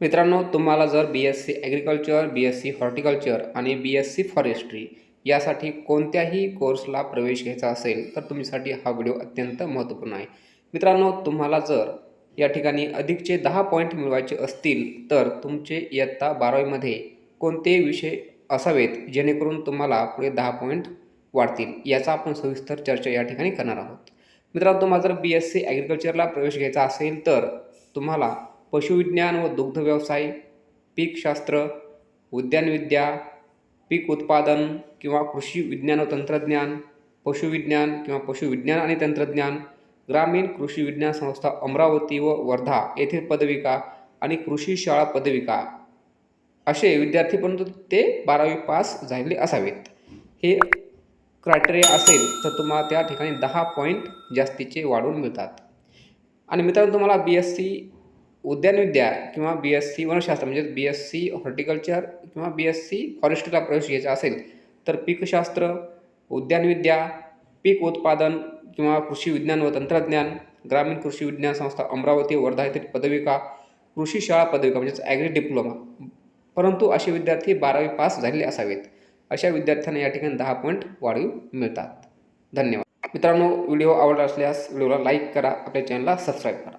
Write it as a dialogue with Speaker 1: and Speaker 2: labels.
Speaker 1: मित्रांनो तुम्हाला जर B S C agriculture B S C horticulture आणि बी एस सी फॉरेस्ट्री यासाठी कोणत्याही कोर्सला प्रवेश घ्यायचा असेल तर तुमच्यासाठी हा व्हिडिओ अत्यंत महत्त्वपूर्ण आहे. मित्रांनो तुम्हाला जर या ठिकाणी अधिकचे दहा पॉईंट मिळवायचे असतील तर तुमचे इयत्ता बारावीमध्ये कोणते विषय असावेत जेणेकरून तुम्हाला पुढे दहा पॉईंट वाढतील याचा आपण सविस्तर चर्चा या ठिकाणी करणार आहोत. मित्रांनो तुम्हाला जर बी एस सी ॲग्रिकल्चरला प्रवेश घ्यायचा असेल तर तुम्हाला पशुविज्ञान व दुग्ध व्यवसाय पीकशास्त्र उद्यानविद्या पीक उत्पादन किंवा कृषी विज्ञान व तंत्रज्ञान पशुविज्ञान किंवा पशुविज्ञान आणि तंत्रज्ञान ग्रामीण कृषी विज्ञान संस्था अमरावती व वर्धा येथील पदविका आणि कृषी शाळा पदविका. असे विद्यार्थी परंतु ते बारावी पास झालेले असावेत. हे क्रायटेरिया असेल तर तुम्हाला त्या ठिकाणी दहा पॉईंट जास्तीचे वाढवून मिळतात. आणि मित्रांनो तुम्हाला बी एस सी उद्यानविद्या किंवा बी एस सी वनशास्त्र म्हणजे बी एस सी हॉर्टिकल्चर किंवा बी एस सी फॉरेस्ट्रीला प्रवेश घ्यायचा असेल तर पीकशास्त्र उद्यानविद्या पीक उत्पादन किंवा कृषी विज्ञान व तंत्रज्ञान ग्रामीण कृषी विज्ञान संस्था अमरावती वर्धा येथील पदविका कृषी शाळा पदविका म्हणजेच ॲग्री डिप्लोमा परंतु असे विद्यार्थी बारावी पास झालेले असावेत. अशा विद्यार्थ्यांना या ठिकाणी दहा पॉईंट वाढीव मिळतात. धन्यवाद. मित्रांनो व्हिडिओ आवडला असल्यास व्हिडिओला लाईक करा आपल्या चॅनलला सबस्क्राईब करा.